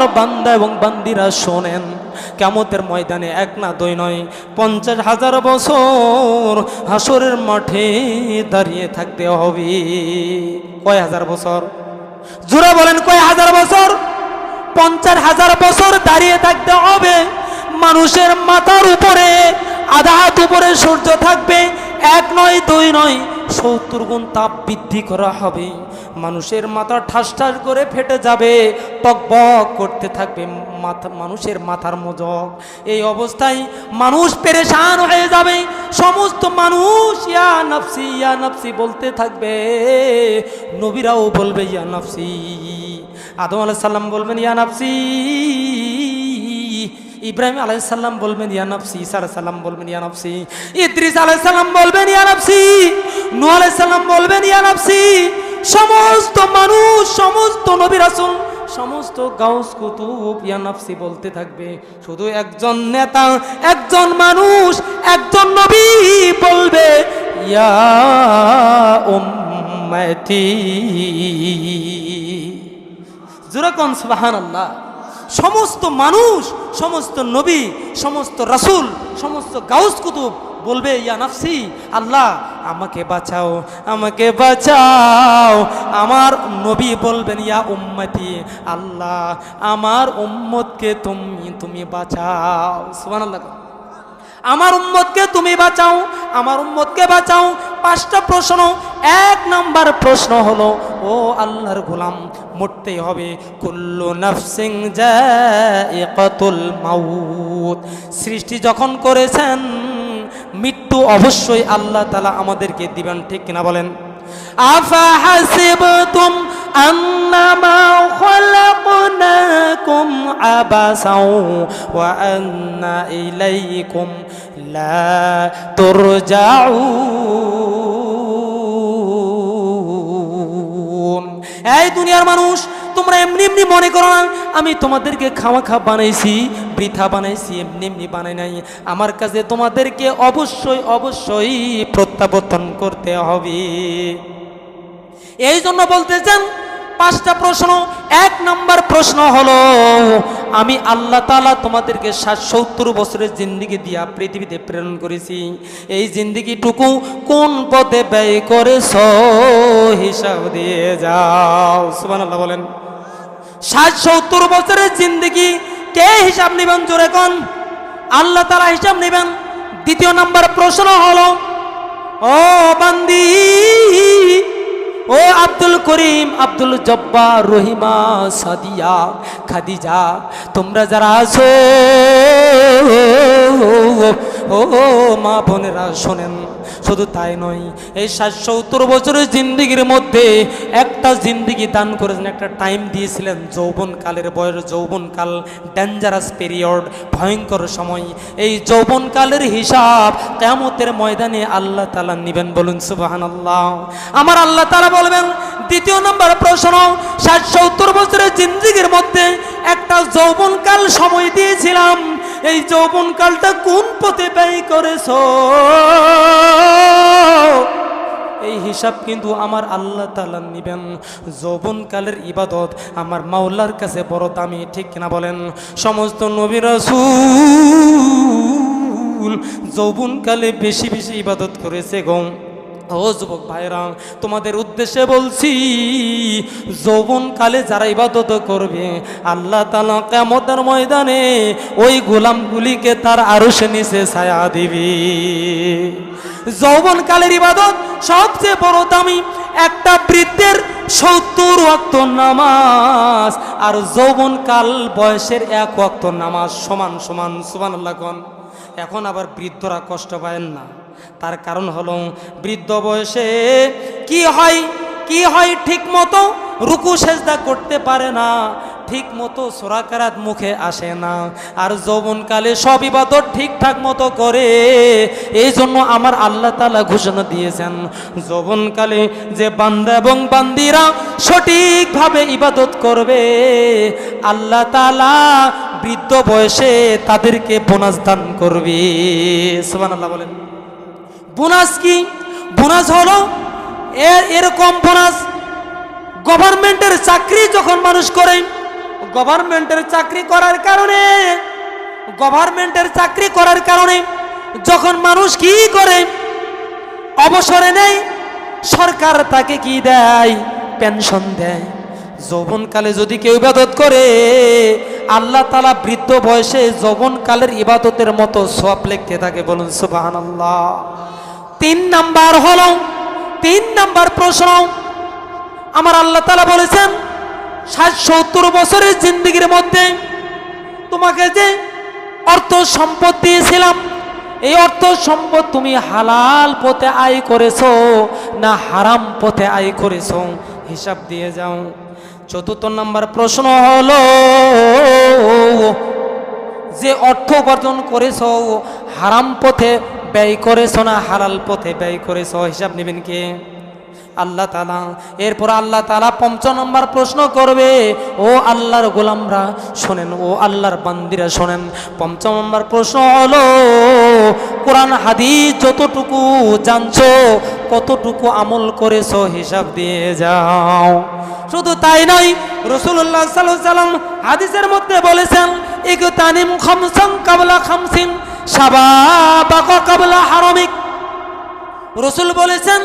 আমার বান্দা এবং বান্দিরা শোনেন কেমতের ময়দানে এক না দুই নয়, পঞ্চাশ হাজার বছর হাসরের মাঠে দাঁড়িয়ে থাকতে হবে। কয় হাজার বছর? জোরা বলেন, কয় হাজার বছর? পঞ্চাশ হাজার বছর দাঁড়িয়ে থাকতে হবে। মানুষের মাথার উপরে আধা হাত উপরে সূর্য থাকবে, এক নয়, দুই নয় সত্তর গুণ তাপ বৃদ্ধি করা হবে। মানুষের মাথা ঠাস ঠাস করে ফেটে যাবে। টকবক করতে থাকবে মাথা, মানুষের মাথার মজক। এই অবস্থায় মানুষ পেরেশান হয়ে যাবে। সমস্ত মানুষ, ইয়া নফসি ইয়া নফসি বলতে থাকবে। নবীরাও বলবে, ইয়া নফসি। আদম আলাইহিস সালাম বলবেন, ইয়া নফসি। ইব্রাহিম আলাইসাল্লাম বলবেন, ইয়া নফসি ঈসা আলাইসাল্লাম বলবেন, ইয়া নফসি ইদ্রিস আলাইসাল্লাম বলবেন, ইয়া নফসি নূহ আলাইসাল্লাম বলবেন, ইয়া নফসি সমস্ত মানুষ, সমস্ত নবী রাসূল, সমস্ত গাউস কুতুব ইয়া নফসি বলতে থাকবে। শুধু একজন নেতা, একজন মানুষ, একজন নবী বলবে, ইয়া উম্মতি জুরাকন সুবাহান আল্লাহ সমস্ত মানুষ, সমস্ত নবী, সমস্ত রাসুল, সমস্ত গাউস কুতুব বলবে, ইয়া নাফসি, আল্লাহ, আমাকে বাঁচাও আমাকে বাঁচাও। আমার নবী বলবেন, ইয়া উম্মতি, আল্লাহ, আমার উম্মতকে তুমি তুমি বাঁচাও। সুবহানাল্লাহ। আমার উম্মতকে তুমি বাঁচাও, আমার উম্মতকে বাঁচাও। পাঁচটা প্রশ্ন, এক নাম্বার প্রশ্ন হলো, ও আল্লাহর গোলাম মরতে হবে। কুল্লু নাফসিং জাতুল মাউত। সৃষ্টি যখন করেছেন, মৃত্যু অবশ্যই আল্লাহ তালা আমাদেরকে দিবেন, ঠিক কিনা বলেন? আফা হাসিবতুম أنما خلقناكم عبثا وأن إليكم لا ترجعون এই দুনিয়ার মানুষ তোমরা এমনি এমনি মনে করো না আমি তোমাদেরকে খাওয়া খা বানাইছি বৃথা বানাইছি এমনি এমনি বানাই নাই আমার কাছে তোমাদেরকে অবশ্যই অবশ্যই প্রত্যাবর্তন করতে হবে এই জন্য বলতেছেন, পাঁচটা প্রশ্ন। এক নম্বর প্রশ্ন হলো, আমি আল্লাহ তালা তোমাদেরকে ষাট সত্তর বছরের জিন্দিগি দিয়া পৃথিবীতে প্রেরণ করেছি। এই জিন্দিগিটুকু কোন পথে ব্যয় করেছ, হিসাব দিয়ে যাও। সুবান আল্লাহ বলেন। ষাট সত্তর বছরের জিন্দিগি কে হিসাব নেবেন জোরে কোন? আল্লাহ তালা হিসাব নেবেন। দ্বিতীয় নম্বর প্রশ্ন হলো, ও বান্দি ও আব্দুল করিম, আব্দুল জব্বা রহিমা সাদিয়া, খাদিজা, তোমরা যারা আছো ও, মা বোনেরা শোনেন। শুধু তাই নয়, এই ষাট সত্তর বছরের জিন্দিগির মধ্যে একটা জিন্দিগি দান করেছেন, একটা টাইম দিয়েছিলেন যৌবনকালের বয়স, যৌবনকাল ডেঞ্জারাস পিরিয়ড ভয়ঙ্কর সময়। এই যৌবনকালের হিসাব কেমতের ময়দানে আল্লাহ তালা নিবেন বলুন সুবাহান আল্লাহ আমার আল্লাহ তালা বলবেন, দ্বিতীয় নম্বর প্রশ্ন ষাট সত্তর বছরের জিন্দিগির মধ্যে একটা যৌবনকাল সময় দিয়েছিলাম এই যৌবনকালটা কোন পথে ব্যয় করেছ? এই হিসাব কিন্তু আমার আল্লাহ তালা নিবেন। যৌবনকালের ইবাদত আমার মাওলার কাছে বড় দামি, ঠিক কিনা বলেন? সমস্ত নবীরাসুল যৌবনকালে বেশি বেশি ইবাদত করেছে গম ও যুবক ভাইরা, তোমাদের উদ্দেশ্যে বলছি যৌবনকালে যারা ইবাদত করবে, আল্লাহ তালা কেমতার ময়দানে ওই গোলামগুলিকে তার আরও সে নিচে ছায়া দিবি। যৌবনকালের ইবাদত সবচেয়ে বড় দামি একটা বৃদ্ধের সত্তর ওয়াক্ত নামাজ, আর যৌবনকাল বয়সের এক ওয়াক্ত নামাজ সমান সমান সমান আল্লাহ এখন আবার বৃদ্ধরা কষ্ট পায় না। তার কারণ হলো বৃদ্ধ বয়সে কি হয় কি হয় ঠিক মতো রুকু সেজদা করতে পারে না ঠিক মতো সোরাকারাত মুখে আসে না, আর যৌবনকালে সব ইবাদত ঠিকঠাক মতো করে, এই জন্য আমার আল্লাহ তালা ঘোষণা দিয়েছেন, যৌবনকালে যে বান্দা এবং বান্দিরা সঠিকভাবে ইবাদত করবে, আল্লাহ তালা বৃদ্ধ বয়সে তাদেরকে বোনাস দান করবে। সুবান আল্লাহ বলেন। বোনাস কি? বোনাস হলো এর এরকম বোনাস। গভর্নমেন্টের চাকরি যখন মানুষ করে, গভর্নমেন্টের চাকরি করার কারণে, গভর্নমেন্টের চাকরি করার কারণে যখন মানুষ কি করে, অবসরে নেয়, সরকার তাকে কি দেয়? পেনশন দেয়। যৌবনকালে যদি কেউ ইবাদত করে, আল্লাহ তালা বৃদ্ধ বয়সে যৌবনকালের ইবাদতের মতো সব লিখতে থাকে বলুন সুবাহান আল্লাহ তিন নাম্বার হল, তিন নাম্বার প্রশ্ন, আমার আল্লাহ তালা বলেছেন, ষাট সত্তর বছরের জিন্দগির মধ্যে তোমাকে যে অর্থ সম্পদ দিয়েছিলাম, এই অর্থ সম্পদ তুমি হালাল পথে আয় করেছ না হারাম পথে আয় করেছ? হিসাব দিয়ে যাও। চতুর্থ নম্বর প্রশ্ন হল, যে অর্থ উপার্জন করেছ, হারাম পথে ব্যয় করেছ না হালাল পথে ব্যয় করেছ? হিসাব নেবেন কে? আল্লাহ তালা এরপর আল্লাহ তালা পঞ্চম নম্বর প্রশ্ন করবে, ও আল্লাহর গোলামরা, শোনেন, ও আল্লাহর বান্দিরা, শোনেন। পঞ্চম নম্বর প্রশ্ন হলো, কোরআন, হাদিস যতটুকু জানছো, কতটুকু আমল করেছ হিসাব দিয়ে যাও। শুধু তাই নয় রসুল্লাহ সাল্লাম হাদিসের মধ্যে বলেছেন ইক তানিম খামসং কাবলা খামসিন সাবাবাক কাবলা হারমিক। রসুল বলেছেন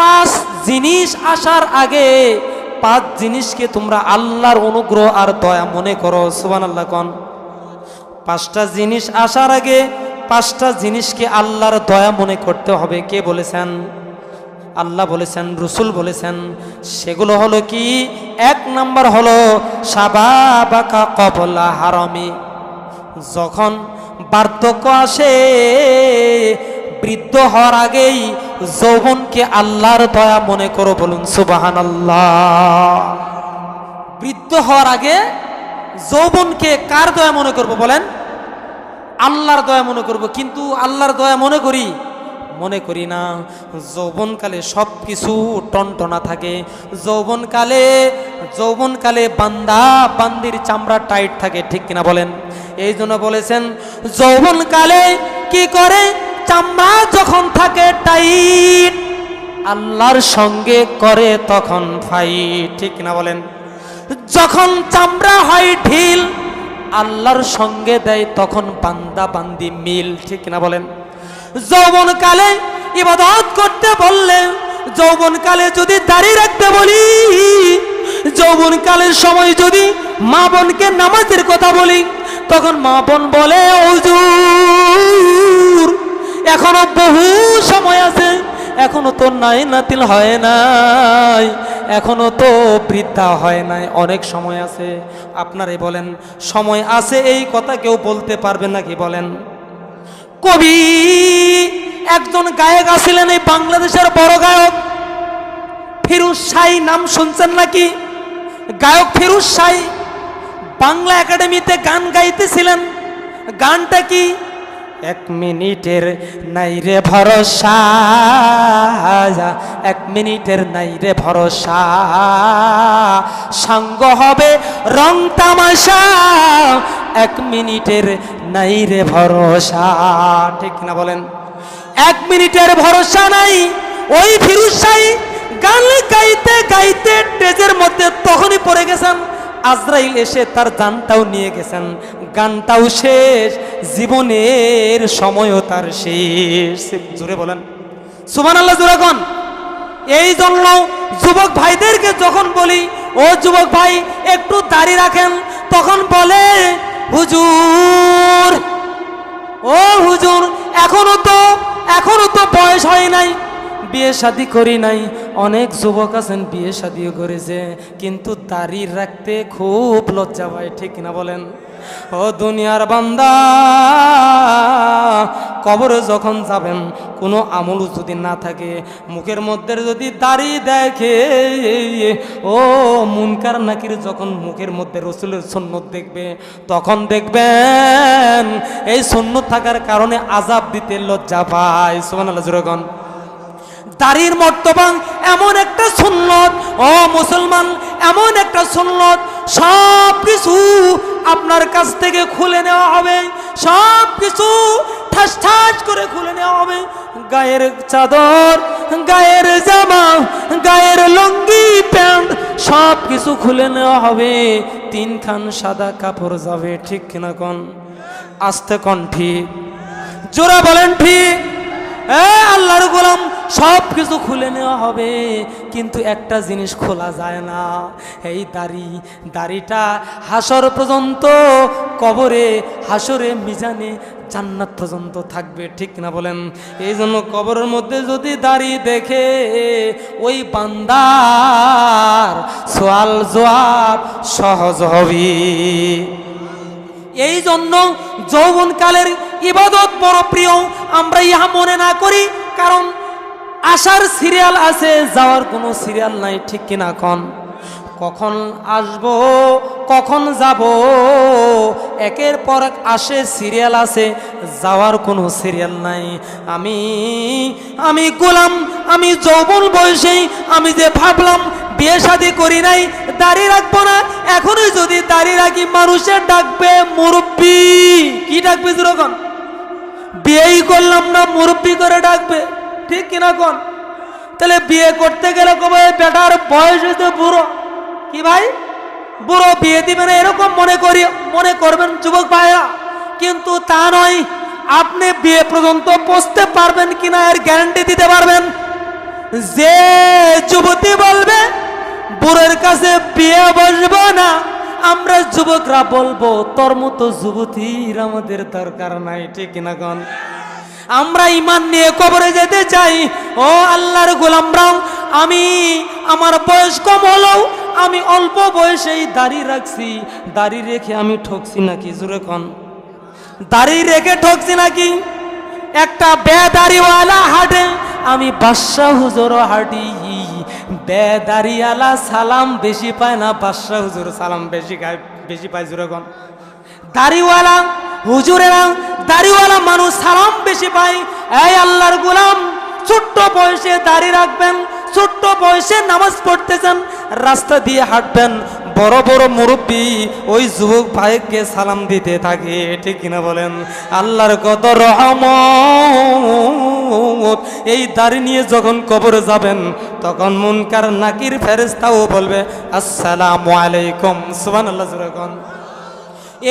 পাঁচ জিনিস আসার আগে পাঁচ জিনিসকে তোমরা আল্লাহর অনুগ্রহ আর দয়া মনে করো সুবান আল্লাহ কন। পাঁচটা জিনিস আসার আগে পাঁচটা জিনিসকে আল্লাহর দয়া মনে করতে হবে। কে বলেছেন? আল্লাহ বলেছেন, রসুল বলেছেন। সেগুলো হলো কি? এক নাম্বার হলো, সাবাবাকা কবলা হারমি। যখন বার্ধক্য আসে বৃদ্ধ হওয়ার আগেই যৌবনকে আল্লাহর দয়া মনে করো বলুন সুবাহান আল্লাহ বৃদ্ধ হওয়ার আগে যৌবনকে কার দয়া মনে করব বলেন? আল্লাহর দয়া মনে করব, কিন্তু আল্লাহর দয়া মনে করি? মনে করি না। যৌবনকালে সব কিছু টনটনা থাকে। যৌবনকালে যৌবনকালে বান্দা, বান্দির চামড়া টাইট থাকে, ঠিক কিনা বলেন? এই জন্য বলেছেন, যৌবনকালে কি করে? চামড়া যখন থাকে টাইট, আল্লাহর সঙ্গে করে তখন ফাইট। ঠিক কিনা বলেন? যখন চামড়া হয় ঢিল, আল্লাহর সঙ্গে দেয় তখন বান্দা বান্দি মিল। ঠিক কিনা বলেন? যৌবনকালে ইবাদত করতে বললে, যৌবনকালে যদি দাঁড়িয়ে রাখতে বলি, যৌবনকালের সময় যদি মা বোনকে নামাজের কথা বলি, তখন মা বোন বলে, হুজুর এখনও বহু সময় আছে, এখনও তো নাই, নাতিল হয় নাই, এখনও তো বৃদ্ধা হয় নাই, অনেক সময় আছে। আপনারাই বলেন, সময় আছে এই কথা কেউ বলতে পারবে নাকি বলেন? কবি একজন গায়ক আছিলেন এই বাংলাদেশের বড় গায়ক। ফিরুজ শাহী, নাম শুনছেন নাকি? গায়ক ফিরুজ শাহী, বাংলা একাডেমিতে গান গাইতেছিলেন। গানটা কি? এক মিনিটের নাই রে ভরসা এক মিনিটের নাই রে ভরসা। সাঙ্গ হবে রং তামাশা, এক মিনিটের নাই রে ভরসা। ঠিক না বলেন? এক মিনিটের ভরসা নাই, ওই ফিরুসাই গান গাইতে গাইতে টেজের মধ্যে তখনই পড়ে গেছেন, আজরাইল এসে তার গানটাও নিয়ে গেছেন। গানটাও শেষ, জীবনের সময়ও তার শেষ। জুড়ে বলেন। সুমান আল্লাহ জুরাগন এই জন্য যুবক ভাইদেরকে যখন বলি, ও যুবক ভাই, একটু দাড়ি রাখেন। তখন বলে, হুজুর, ও হুজুর, এখনও তো এখনও তো বয়স হয় নাই। বিয়ে শাদি করি নাই। অনেক যুবক আছেন, বিয়ে শাদিও করেছে। কিন্তু দাড়ি রাখতে খুব লজ্জা পায় ঠিক না বলেন? ও দুনিয়ার বান্দা, কবরে যখন যাবেন, কোনো আমল যদি না থাকে, মুখের মধ্যে যদি দাড়ি দেখে, ও মুনকার নাকির যখন মুখের মধ্যে রসুলের সন্ন্যত দেখবে, তখন দেখবেন এই সন্ন্যত থাকার কারণে আজাব দিতে লজ্জা পায়। সোমান আল্লাহ দাড়ির মর্তবান এমন একটা সুন্নত, ও মুসলমান এমন একটা সুন্নত সব কিছু আপনার কাছ থেকে খুলে নেওয়া হবে। সব কিছু ঠাস ঠাস করে খুলে নেওয়া হবে। গায়ের চাদর, গায়ের জামা, গায়ের লুঙ্গি, প্যান্ট সব কিছু খুলে নেওয়া হবে। তিনখান সাদা কাপড় যাবে, ঠিক কিনা কন? আস্তে কন ঠিক। জোরা বলেন ঠিক। কিছু খুলে নেওয়া হবে, কিন্তু একটা জিনিস খোলা যায় না। এই দাড়ি, দাড়িটা হাসর পর্যন্ত কবরে, হাসরে, মিজানে জান্নাত পর্যন্ত থাকবে, ঠিক না বলেন? এই জন্য কবরের মধ্যে যদি দাড়ি দেখে ওই বান্দার সোয়াল জবাব সহজ হবে। এই জন্য যৌবনকালের ইবাদত বড় প্রিয়, আমরা ইহা মনে না করি, কারণ আসার সিরিয়াল আছে, যাওয়ার কোনো সিরিয়াল নাই, ঠিক কিনা কন? কখন আসব, কখন যাব? একের পর এক আসে, সিরিয়াল আছে, যাওয়ার কোনো সিরিয়াল নাই। আমি আমি গোলাম, আমি যৌবন বয়সেই আমি যে ভাবলাম বিয়ে শাদি করি নাই, দাড়ি রাখব না, এখনই যদি দাড়ি রাখি, মানুষের ডাকবে মুরব্বী। কি ডাকবে যেরকম? বিয়েই করলাম না, মুরব্বী করে ডাকবে। ঠিক কিনা কোন? তাহলে বিয়ে করতে গেলে কবে বেটার বয়স হইতে বুড়ো? কি ভাই? বুড়ো বিয়ে দিবে না এরকম মনে করি, মনে করবেন যুবক ভাইরা। কিন্তু তা নয়, আপনি বিয়ে পর্যন্ত পৌঁছতে পারবেন কিনা এর গ্যারান্টি দিতে পারবেন? যে যুবতী বলবে, বুড়োর কাছে বিয়ে বসবো না। আমরা যুবকরা বলব, তোর মতো যুবতীর আমাদের দরকার নাই। ঠিক না গন আমরা ইমান নিয়ে কবরে যেতে চাই। ও আল্লাহর গোলামরাও, আমি আমার বয়স কম হলেও আমি অল্প বয়সেই দাড়ি রাখছি। দাড়ি রেখে আমি ঠকছি নাকি? জুড়ে কন। দাড়ি রেখে ঠকছি নাকি? একটা বেদারিওয়ালা হাটে আমি বাদশাহ হুজুর হাঁটি। বেদারিওয়ালা সালাম বেশি পায় না, বাদশাহ হুজুর সালাম বেশি খায় বেশি পায় জুড়ে কন। দাড়িওয়ালা হুজুরেরা দাড়িওয়ালা মানুষ সালাম বেশি পায়। এই আল্লাহর গোলাম, ছোট্ট বয়সে দাড়ি রাখবেন, ছোট্ট বয়সে নামাজ পড়তেছেন, রাস্তা দিয়ে হাঁটবেন। বড় বড় মুরব্বী ওই যুবক ভাইকে সালাম দিতে থাকে, ঠিক কিনা বলেন? আল্লাহর কত রহম এই দাড়ি নিয়ে যখন কবরে যাবেন, তখন মুনকার নাকির ফেরেস্তাও বলবে, আসসালামু আলাইকুম। সুবহানাল্লাহ জুরাকন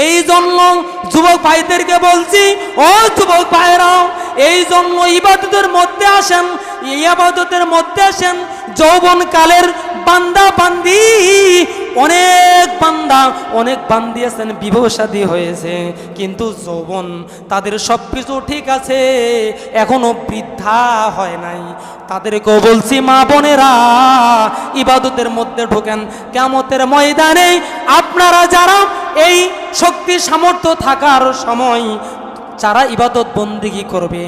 এই জন্য যুবক ভাইদেরকে বলছি, ও যুবক ভাইরাও এই জন্য ইবাদতের মধ্যে আসেন, এই আবাদতের মধ্যে আসেন যৌবন কালের বান্দা বান্দি, অনেক বান্দা, অনেক বান্দি আছেন শাদী হয়েছে, কিন্তু যৌবন তাদের সব কিছু ঠিক আছে, এখনও বৃদ্ধা হয় নাই। তাদেরকেও বলছি, মা বোনেরা, ইবাদতের মধ্যে ঢোকেন কেমতের ময়দানে আপনারা যারা এই শক্তি সামর্থ্য থাকার সময় যারা ইবাদত বন্দিগি করবে,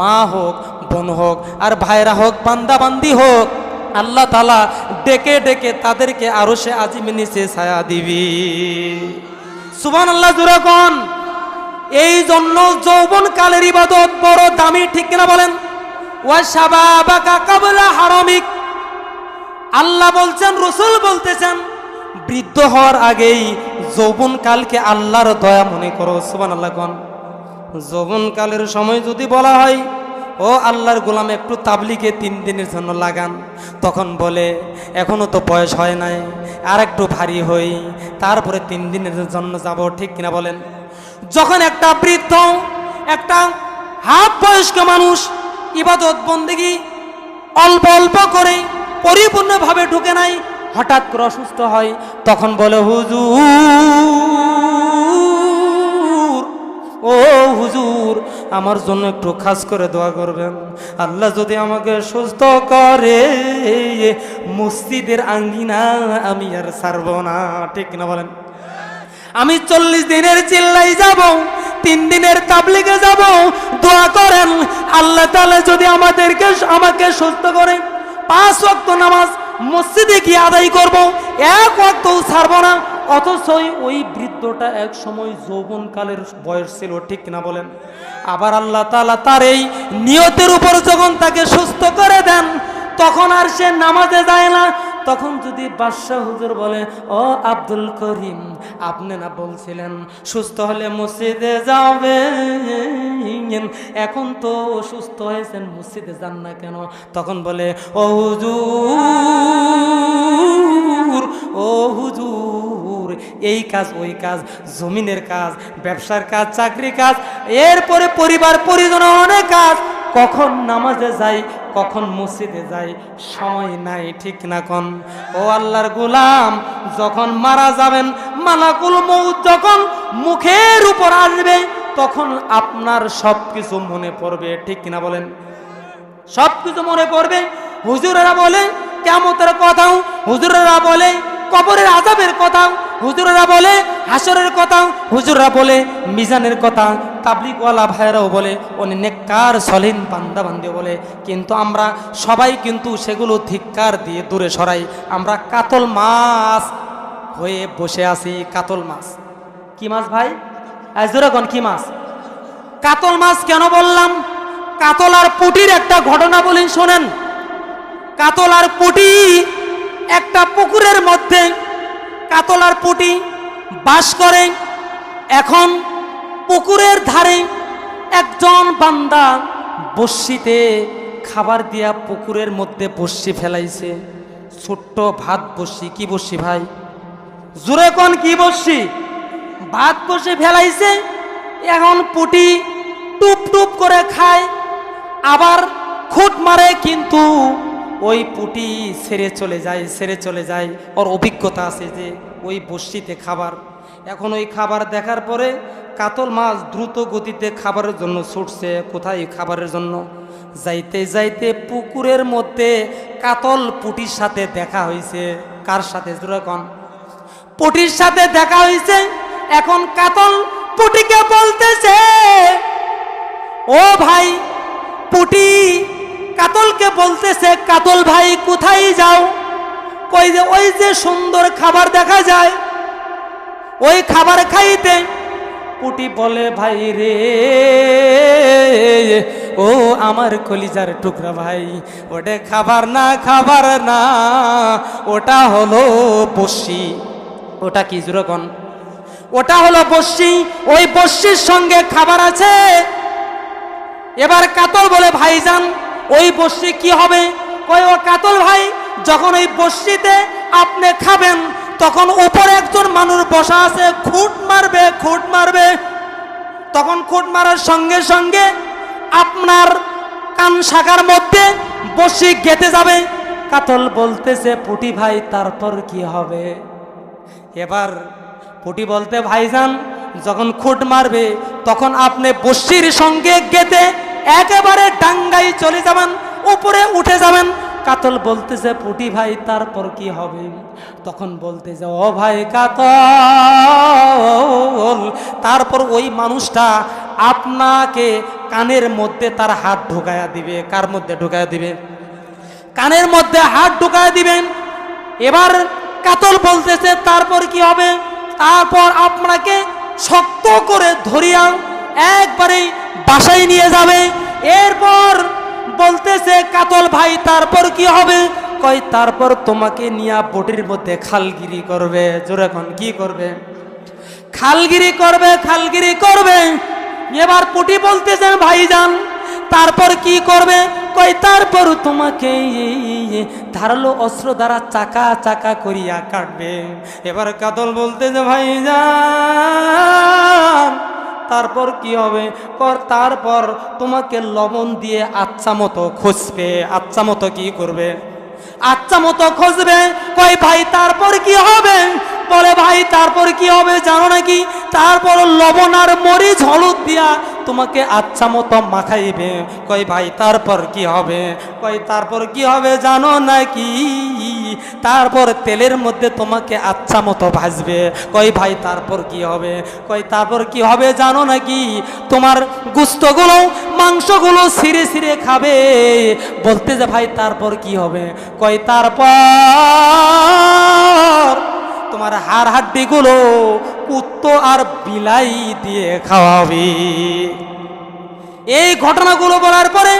মা হোক, বোন হোক, আর ভাইরা হোক বান্দাবান্দি হোক, আল্লাহ তালা ডেকে ডেকে তাদেরকে আরও সে আজিমে নিচে ছায়া দিবি। সুবান আল্লাহ জুরাকন এই জন্য যৌবন কালের ইবাদত বড় দামি, ঠিক কিনা বলেন? ওয়া আল্লাহ বলছেন, রসুল বলতেছেন, বৃদ্ধ হওয়ার আগেই যৌবন কালকে আল্লাহর দয়া মনে করো সুবান আল্লাহ কন যৌবন কালের সময় যদি বলা হয়, ও আল্লাহর গোলাম, একটু তাবলিকে তিন দিনের জন্য লাগান। তখন বলে, এখনও তো বয়স হয় নাই আর একটু ভারী হই, তারপরে তিন দিনের জন্য যাব, ঠিক কিনা বলেন? যখন একটা বৃদ্ধ, একটা হাফ বয়স্ক মানুষ ইবাদত বন্দিগি অল্প অল্প করে পরিপূর্ণভাবে ঢুকে নাই হঠাৎ করে অসুস্থ হয়, তখন বলে, হুজুর, ও হুজুর, আমার জন্য একটু খাস করে দোয়া করবেন। আল্লাহ যদি আমাকে সুস্থ করে, মসজিদের আঙ্গিনা আমি আর ছাড়বো না। ঠিক না বলেন? আমি চল্লিশ দিনের চিল্লাই যাব, তিন দিনের তাবলিগে যাব, দোয়া করেন, আল্লাহ তাআলা যদি আমাদেরকে, আমাকে সুস্থ করে, পাঁচ ওয়াক্ত নামাজ মসজিদে গিয়ে আদায় করব। এক ওয়াক্ত ছাড়ব না। অথচ ওই বৃদ্ধটা এক সময় যৌবনকালের বয়স ছিল, ঠিক না বলেন? আবার আল্লাহ তালা তার এই নিয়তের উপর যখন তাকে সুস্থ করে দেন, তখন আর সে নামাজে যায় না। তখন যদি বাদশাহ হুজুর বলে, ও আব্দুল করিম, আপনি না বলছিলেন, সুস্থ হলে মসজিদে যাবে এখন তো সুস্থ হয়েছেন, মসজিদে যান না কেন? তখন বলে, ও হুজুর ও হুজুর, এই কাজ, ওই কাজ, জমিনের কাজ, ব্যবসার কাজ চাকরি কাজ, এরপরে পরিবার পরিজন অনেক কাজ, কখন নামাজে যাই কখন মসজিদে যাই? সময় নাই, ঠিক না কন? ও আল্লাহর গোলাম, যখন মারা যাবেন, মালাকুল মৌত যখন মুখের উপর আসবে, তখন আপনার সব কিছু মনে পড়বে, ঠিক কিনা বলেন? সব কিছু মনে পড়বে। হুজুরেরা বলে কেমতের কথাও। হুজুরেরা বলে, কবরের আজাবের কথা হুজুরেরা বলে, হাসরের কথা হুজুররা বলে, মিজানের কথা। তাবলিকওয়ালা ভাইয়েরাও বলে, উনি নেককার সলিন বান্দা বান্দি বলে। কিন্তু আমরা সবাই কিন্তু সেগুলো ধিক্কার দিয়ে দূরে সরাই। আমরা কাতল মাছ হয়ে বসে আছি, কাতল মাছ। কি মাছ ভাই? আজ কোন কি মাছ? কাতল মাছ কেন বললাম? কাতল আর পুটির একটা ঘটনা বলি শোনেন। কাতল আর পুটি একটা পুকুরের মধ্যে, কাতল আর পুটি বাস করে। এখন পুকুরের ধারে একজন বান্দা বস্যিতে খাবার দিয়া পুকুরের মধ্যে বস্যি ফেলাইছে। ছোট্ট ভাত বসি কি বসি ভাই? জোরে কোন কি বসি ভাত বসে ফেলাইছে, এখন পুটি টুপ টুপ করে খায়, আবার খুঁট মারে কিন্তু ওই পুটি সেরে চলে যায় সেরে চলে যায়। ওর অভিজ্ঞতা আছে যে ওই বস্তিতে খাবার এখন ওই খাবার দেখার পরে কাতল মাছ দ্রুত গতিতে খাবারের জন্য ছুটছে। কোথায় খাবারের জন্য? যাইতে যাইতে পুকুরের মধ্যে কাতল পুটির সাথে দেখা হয়েছে কার সাথে? যেরকম পুটির সাথে দেখা হয়েছে এখন কাতল পুটিকে বলতেছে, ও ভাই, পুটি কাতলকে বলতেছে, কাতল ভাই, কোথায় যাও? কই যে, ওই যে সুন্দর খাবার দেখা যায় ওই খাবার খাইতে। পুটি বলে, ভাই রে, ও আমার কলিজার টুকরা ভাই, ওটা খাবার না খাবার না, ওটা হলো বসি ওটা কি যেরকম ওটা হলো বস্যি ওই বস্যির সঙ্গে খাবার আছে। এবার কাতল বলে, ভাইজান, ওই বস্যি কি হবে? ওই ও কাতল ভাই, যখন ওই বস্যিতে আপনি খাবেন তখন উপরে একজন মানুষ বসা আছে, খুঁট মারবে খুঁট মারবে। তখন খুঁট মারার সঙ্গে সঙ্গে আপনার কান শাখার মধ্যে বসি গেতে যাবে। কাতল বলতেছে, পুটি ভাই, তারপর কি হবে? এবার পুটি বলতে, ভাইজান, যখন খুঁট মারবে, তখন আপনি বস্যির সঙ্গে গেতে একেবারে ডাঙ্গাই চলে যাবেন, উপরে উঠে যাবেন। কাতল বলতেছে, পুটি ভাই, তারপর কি হবে? তখন বলতেছে ও ভাই কাতল, তারপর ওই মানুষটা আপনাকে কানের মধ্যে তার হাত ঢুকায়া দিবে। কার মধ্যে ঢুকায়া দিবে? কানের মধ্যে হাত ঢুকায় দিবেন। এবার কাতল বলতেছে, তারপর কি হবে? তারপর আপনাকে শক্ত করে ধরিয়া একবারে বাসায় নিয়ে যাবে। এরপর বলতেছে, কাতল ভাই, তারপর কি হবে? কই তারপর তোমাকে নিয়ে বটির মধ্যে খালগিরি করবে। জোরেখন কি করবে? খালগিরি করবে খালগিরি করবে। এবার পুটি বলতেছেন ভাইজান, তারপর কি করবে? কই তারপর তোমাকে ধারালো অস্ত্র দ্বারা চাকা চাকা করিয়া কাটবে। এবার কাতল বলতেছে ভাইজান, তারপর কি হবে? কর, তারপর তোমাকে লবণ দিয়ে আচ্ছা মতো খুঁজবে। আচ্ছা মতো কি করবে? আচ্ছা মতো খুঁজবে কই ভাই, তারপর কি হবে? বলে, ভাই, তারপর কি হবে জানো নাকি? তারপর লবণ আর মরিচ, হলুদ দিয়া তোমাকে আচ্ছা মতো মাখাইবে। কই ভাই, তারপর কি হবে? কই তারপর কি হবে জানো নাকি তারপর তেলের মধ্যে তোমাকে আচ্ছা মতো ভাজবে। কই ভাই, তারপর কি হবে? কই তারপর কি হবে জানো নাকি তোমার গুস্তগুলো, মাংসগুলো ছিঁড়ে ছিঁড়ে খাবে। বলতে যে, ভাই, তারপর কি হবে? কই তারপর তোমার হাড় হাড্ডিগুলো কুত্তো আর বিলাই দিয়ে খাওয়াবি। এই ঘটনাগুলো বলার পরে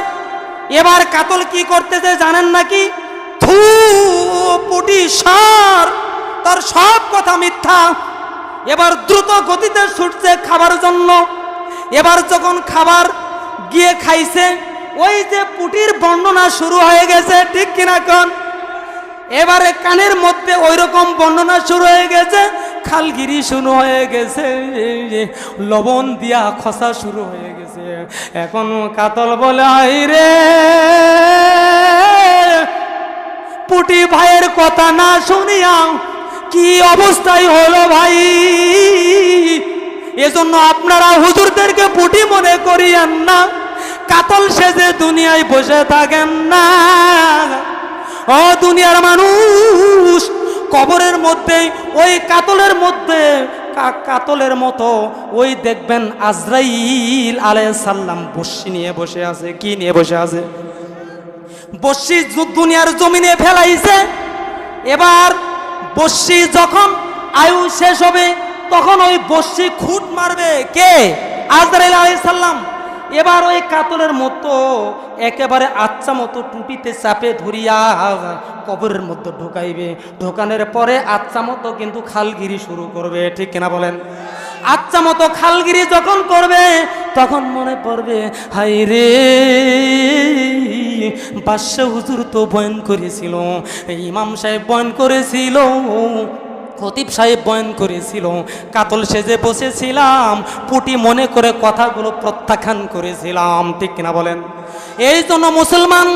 এবার কাতল কি করতেছে জানেন নাকি? থু পুটি সার, তার সব কথা মিথ্যা। এবার দ্রুত গতিতে ছুটছে খাবার জন্য। এবার যখন খাবার গিয়ে খাইছে, ওই যে পুটির বর্ণনা শুরু হয়ে গেছে, ঠিক কিনা কোন? এবারে কানের মধ্যে ওই রকম বর্ণনা শুরু হয়ে গেছে, খালগিরি শুরু হয়ে গেছে, লবণ দিয়া খসা শুরু হয়ে গেছে। এখন কাতল বলে রে, পুটি ভাইয়ের কথা না শুনিয়া কি অবস্থায় হলো ভাই? এজন্য আপনারা হুজুরদেরকে পুটি মনে করিয়েন না, কাতল সেজে দুনিয়ায় বসে থাকেন না। ও দুনিয়ার মানুষ, কবরের মধ্যে, ওই কাতলের মধ্যে কাতলের মতো, ওই দেখবেন আজরাইল আলাইহিস সাল্লাম বসি নিয়ে বসে আছে, কি নিয়ে বসে আছে? বসি জু- দুনিয়ার জমিনে ফেলাইছে, এবার বসি যখন আয়ু শেষ হবে, তখন ওই বসি খুঁট মারবে কে? আজরাইল আলাই সাল্লাম এবার ওই কাতলের মতো একেবারে আচ্ছা মতো টুপিতে চাপে ধরিয়া কবরের মধ্যে ঢোকাইবে। ঢোকানোর পরে আচ্ছা মতো কিন্তু খালগিরি শুরু করবে, ঠিক কিনা বলেন? আচ্ছা মতো খালগিরি যখন করবে, তখন মনে পড়বে হাই রে, বাদশাহ হুজুর তো বয়ন করেছিল, ইমাম সাহেব বয়ন করেছিল খতিব সাহেব বয়ন করেছিল, কাতল সেজে বসেছিলাম, পুটি মনে করে কথাগুলো প্রত্যাখ্যান করেছিলাম, ঠিক কিনা বলেন? এই জন্য মুসলমান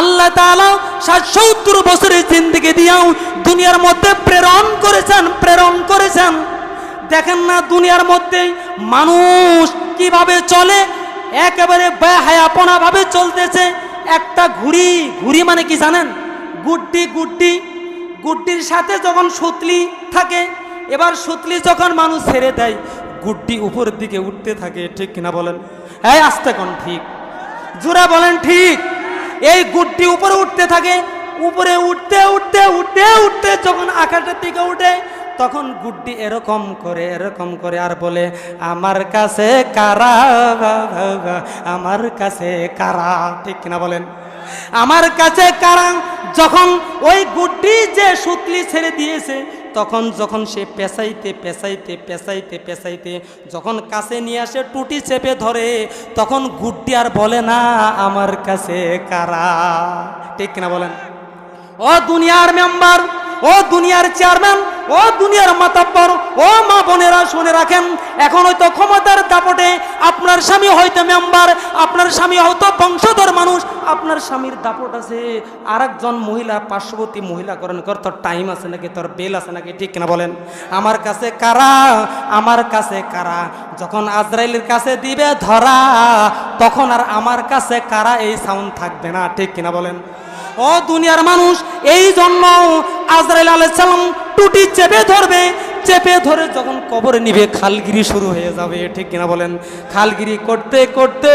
আল্লাহ তাআলা ষাট সত্তর বছরের জিন্দিগি দিয়েও দুনিয়ার মধ্যে প্রেরণ করেছেন প্রেরণ করেছেন। দেখেন না দুনিয়ার মধ্যে মানুষ কীভাবে চলে, একেবারে বেহায়াপনা ভাবে চলতেছে, একটা ঘুড়ি ঘুড়ি মানে কি জানেন? গুড্ডি গুড্ডি গুড্ডির সাথে যখন সুতলি থাকে, এবার সুতলি যখন মানুষ ছেড়ে দেয়, গুড্ডি উপরের দিকে উঠতে থাকে, ঠিক কিনা বলেন? হ্যাঁ আসতে কোন ঠিক? জোরে বলেন ঠিক। এই গুড্ডি উপরে উঠতে থাকে, উপরে উঠতে উঠতে উঠতে উঠতে যখন আকাশের দিকে উঠে, তখন গুড্ডি এরকম করে এরকম করে আর বলে, আমার কাছে কারা আমার কাছে কারা? ঠিক কিনা বলেন? আমার কাছে কারা, যখন ওই গুড্ডি যে সুতলি ছেড়ে দিয়েছে, তখন যখন সে পেঁচাইতে পেঁচাইতে পেঁচাইতে পেঁচাইতে যখন কাছে নিয়ে আসে টুটি চেপে ধরে, তখন গুড্ডি আর বলে, না, আমার কাছে কারা? ঠিক কিনা বলেন? ও দুনিয়ার মেম্বার, ও দুনিয়ার চেয়ারম্যান ও দুনিয়ার মাতাব্বর, ও মা বোনেরা শুনে রাখেন, এখন হয়তো ক্ষমতার দাপটে আপনার স্বামী হয়তো মেম্বার, আপনার স্বামী হয়তো বংশধর মানুষ, আপনার স্বামীর দাপট আছে। আর একজন মহিলা, পার্শ্ববর্তী মহিলা করেন, কর তোর টাইম আছে নাকি, তোর বেল আছে নাকি, ঠিক কিনা বলেন? আমার কাছে কারা? আমার কাছে কারা? যখন আজরাইলের কাছে দিবে ধরা, তখন আর আমার কাছে কারা এই সাউন্ড থাকবে না, ঠিক কিনা বলেন? ও দুনিয়ার মানুষ, এই জন্য আজরাইল আলাইসাল্লাম টুটি চেপে ধরবে। চেপে ধরে যখন কবরে নিবে, খালগিরি শুরু হয়ে যাবে। ঠিক কিনা বলেন? খালগিরি করতে করতে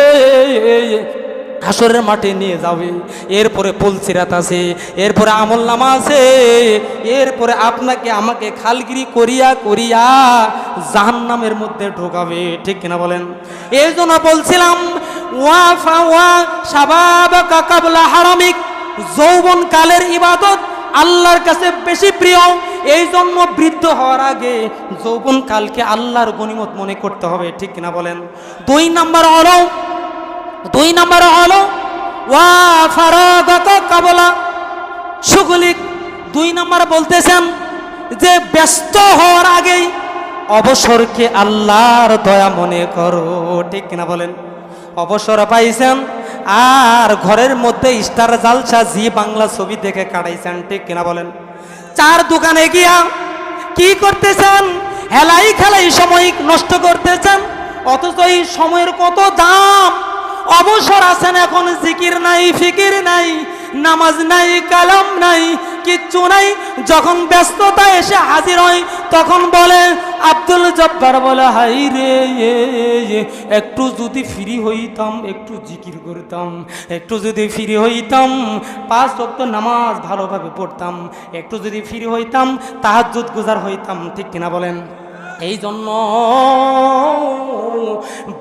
হাসরের মাঠে নিয়ে যাবে। এরপরে পুলসিরাত আছে, এরপরে আমল নামা আছে, এরপরে আপনাকে, আমাকে খালগিরি করিয়া করিয়া জাহান্নামের মধ্যে ঢোকাবে। ঠিক কিনা বলেন? এই জন্য বলছিলাম ওয়া ফা ওয়া সাবাবাকা কাবলা হারামিক। যৌবন কালের ইবাদত আল্লাহর কাছে বেশি প্রিয়। এই জন্য বৃদ্ধ হওয়ার আগে যৌবন কালকে আল্লাহর গণিমত মনে করতে হবে, ঠিক কিনা বলেন? দুই নাম্বার হলো দুই নাম্বার হলো কাবলা। সুগলিক দুই নাম্বার বলতেছেন যে, ব্যস্ত হওয়ার আগেই অবসরকে আল্লাহর দয়া মনে করো, ঠিক কিনা বলেন? অবসর পাইছেন আর ঘরের মধ্যে স্টার জালসা জি বাংলা ছবি দেখে কাটাইছেন, ঠিক কিনা বলেন? চার দোকানে গিয়া কি করতেছেন? হেলাই খেলাই সময় নষ্ট করতেছেন, অথচ এই সময়ের কত দাম? অবসর আছেন এখন, জিকির নাই, ফিকির নাই, নামাজ নাই, কালাম নাই, কিচ্ছু নাই। যখন ব্যস্ততা এসে হাজির হয়, তখন বলে আব্দুল জব্বার বলে, হাই রে একটু যদি ফ্রি হইতাম, একটু জিকির করতাম, একটু যদি ফ্রি হইতাম, পাঁচ ওয়াক্ত নামাজ ভালোভাবে পড়তাম, একটু যদি ফ্রি হইতাম, তাহাজ্জুদ গুজার হইতাম ঠিক কিনা বলেন? এই জন্য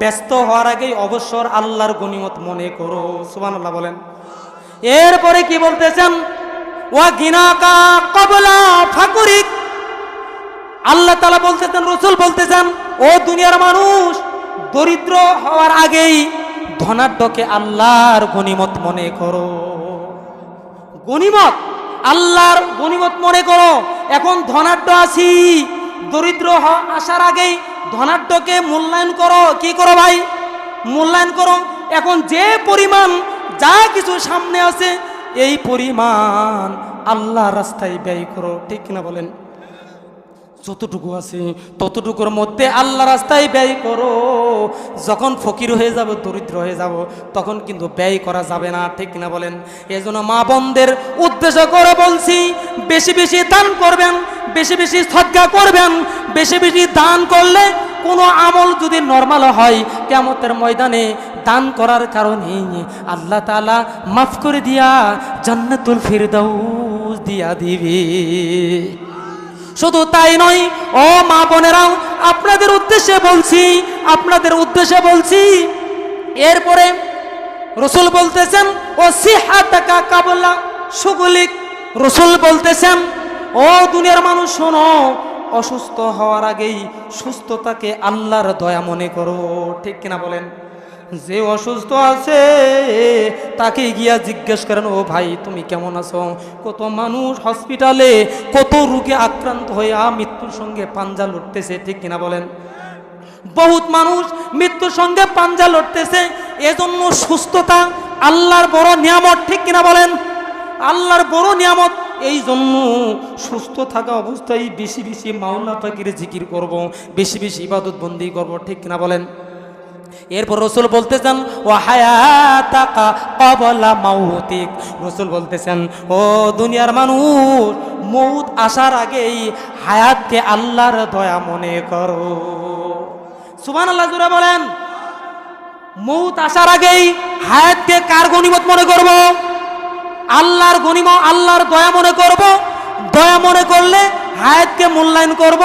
ব্যস্ত হওয়ার আগেই অবসর আল্লাহর গণিমত মনে করো, সুবহানাল্লাহ বলেন। এরপরে কি বলতেছেন? ওয়া গিনাকা কবলা ফাকুরিক আল্লাহ তালা বলতেছেন, রসুল বলতেছেন, ও দুনিয়ার মানুষ, দরিদ্র হওয়ার আগেই ধনাঢ্যকে আল্লাহর গনিমত মনে করো। গনিমত আল্লাহর গনিমত মনে করো। এখন ধনাঢ্য আছি, দরিদ্র আসার আগেই ধনাঢ্যকে মূল্যায়ন করো। কি করো ভাই? মূল্যায়ন করো। এখন যে পরিমাণ, যা কিছু সামনে আছে, এই পরিমাণ আল্লাহ রাস্তায় ব্যয় করো। ঠিক কিনা বলেন? যতটুকু আছে, ততটুকুর মধ্যে আল্লাহ রাস্তায় ব্যয় করো। যখন ফকির হয়ে যাব, দরিদ্র হয়ে যাব, তখন কিন্তু ব্যয় করা যাবে না, ঠিক কিনা বলেন? এই জন্য মা বোনদের উদ্দেশ্য করে বলছি, বেশি বেশি দান করবেন, বেশি বেশি সদ্গা করবেন, বেশি বেশি দান করলে কোনো আমল যদি নর্মাল হয় কেমতের ময়দানে দান করার কারণে আল্লাহ তালা মাফ করে দিয়া জান্নাতুল ফিরদাউস দিয়া দিবে। শুধু তাই নয়, ও মা বোনেরাও, আপনাদের উদ্দেশ্যে বলছি, আপনাদের উদ্দেশ্যে বলছি, এরপরে রসুল বলতেছেন, ও সিহা টাকা কাবলা সুগলিক। রসুল বলতেছেন, ও দুনিয়ার মানুষ, শোনো, অসুস্থ হওয়ার আগেই সুস্থতাকে আল্লাহর দয়া মনে করো। ঠিক কিনা বলেন? যে অসুস্থ আছে, তাকে গিয়া জিজ্ঞেস করেন, ও ভাই, তুমি কেমন আছো? কত মানুষ হসপিটালে কত রোগে আক্রান্ত আ মৃত্যুর সঙ্গে পাঞ্জা লড়তেছে, ঠিক কিনা বলেন? বহুত মানুষ মৃত্যুর সঙ্গে পাঞ্জা লড়তেছে, এজন্য সুস্থতা আল্লাহর বড় নিয়ামত, ঠিক কিনা বলেন? আল্লাহর বড় নিয়ামত এই জন্য সুস্থ থাকা অবস্থায় বেশি বেশি মাওলা পাখির জিকির করব, বেশি বেশি ইবাদত বন্দি করব, ঠিক কিনা বলেন? এরপর রসুল বলতেছেন, ও হায়াতাকা কবলা রসুল বলতেছেন, ও দুনিয়ার মানুষ, মৌত আসার আগেই হায়াতকে আল্লাহর দয়া মনে করো। সুবান আল্লাহ জুড়ে বলেন। মৌত আসার আগেই হায়াতকে কার গনিমত মনে করব? আল্লাহর গণিম, আল্লাহর দয়া মনে করব? দয়া মনে করলে হায়াতকে মূল্যায়ন করব?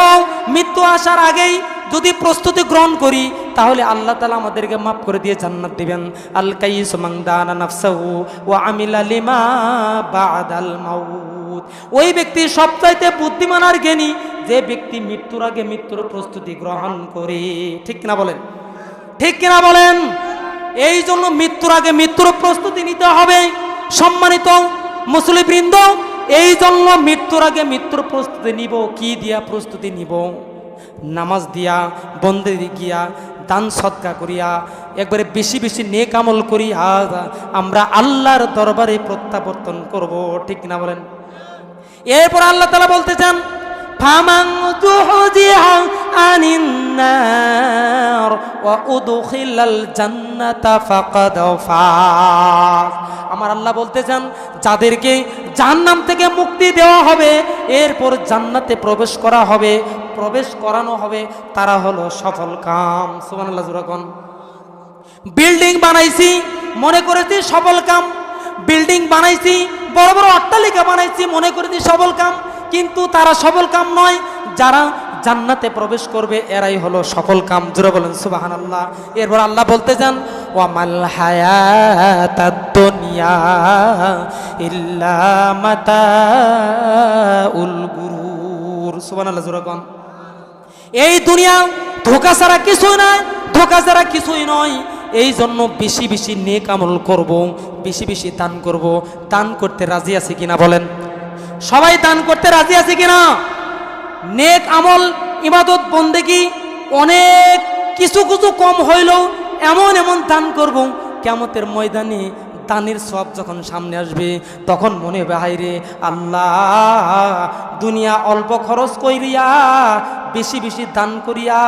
মৃত্যু আসার আগেই যদি প্রস্তুতি গ্রহণ করি তাহলে আল্লাহ তালা আমাদেরকে মাফ করে দিয়ে জান্নাত দিবেন। আল কাইস মাংদানা ওই ব্যক্তি সবচাইতে বুদ্ধিমান আর জ্ঞানী, যে ব্যক্তি মৃত্যুর আগে মৃত্যুর প্রস্তুতি গ্রহণ করে। ঠিক কিনা বলেন? ঠিক কিনা বলেন? এই জন্য মৃত্যুর আগে মৃত্যুর প্রস্তুতি নিতে হবে। সম্মানিত মুসলিবৃন্দ এই জন্য মৃত্যুর আগে মৃত্যুর প্রস্তুতি নিব, কি দিয়া প্রস্তুতি নিব? নামাজ দিয়া বন্দে গিয়া দান সৎকা করিয়া একবারে বেশি বেশি নেক আমল করি করিয়া আমরা আল্লাহর দরবারে প্রত্যাবর্তন করব, ঠিক না বলেন? এরপর আল্লাহ তালা বলতে চান ফামাং আমার আল্লাহ বলতে চান যাদেরকে জাহান্নাম থেকে মুক্তি দেওয়া হবে, এরপর জান্নাতে প্রবেশ করা হবে প্রবেশ করানো হবে, তারা হলো সফল কাম। সুবহানাল্লাহ জুরাকন বিল্ডিং বানাইছি, মনে করেছি সফল কাম। বিল্ডিং বানাইছি, বড় বড় অট্টালিকা বানাইছি, মনে করেছি সফল কাম। কিন্তু তারা সফল কাম নয়, যারা জান্নাতে প্রবেশ করবে, এরাই হলো সফল কাম। জোরে বলেন সুবাহান আল্লাহ এরপর আল্লাহ বলতে যান ওয়ামাল হায়াতাদ দুনিয়া ইল্লা মাতাউল গুরুর। সুবহানাল্লাহ, জোরে কোন। এই দুনিয়া ধোকা ছাড়া কিছুই নয় ধোকা ছাড়া কিছুই নয়। এই জন্য বেশি বেশি নেক আমল করব, বেশি বেশি দান করব। দান করতে রাজি আছে কিনা বলেন? সবাই দান করতে রাজি আছে কিনা? নেক আমল, ইবাদত, বন্দেগি অনেক কিছু কিছু কম হইলেও এমন এমন দান করব কেমতের ময়দানে দানের সব যখন সামনে আসবে, তখন মনে হবে হাইরে আল্লাহ, দুনিয়া অল্প খরচ করিয়া বেশি বেশি দান করিয়া,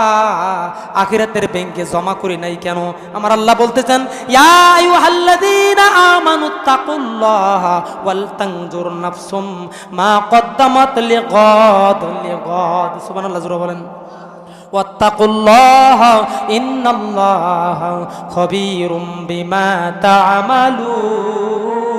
আখিরাতের ব্যাংকে জমা করি নাই কেন? আমার আল্লাহ বলতে চান আইয়ুহাল্লাযীনা আমানুত্তাকুল্লাহ ওয়াল তানজুর নাফসুম মা কদ্দামাত লিগাদ লিগাদ। সুবহানাল্লাহ, জোরে বলেন। واتقوا الله إن الله خبير بما تعملون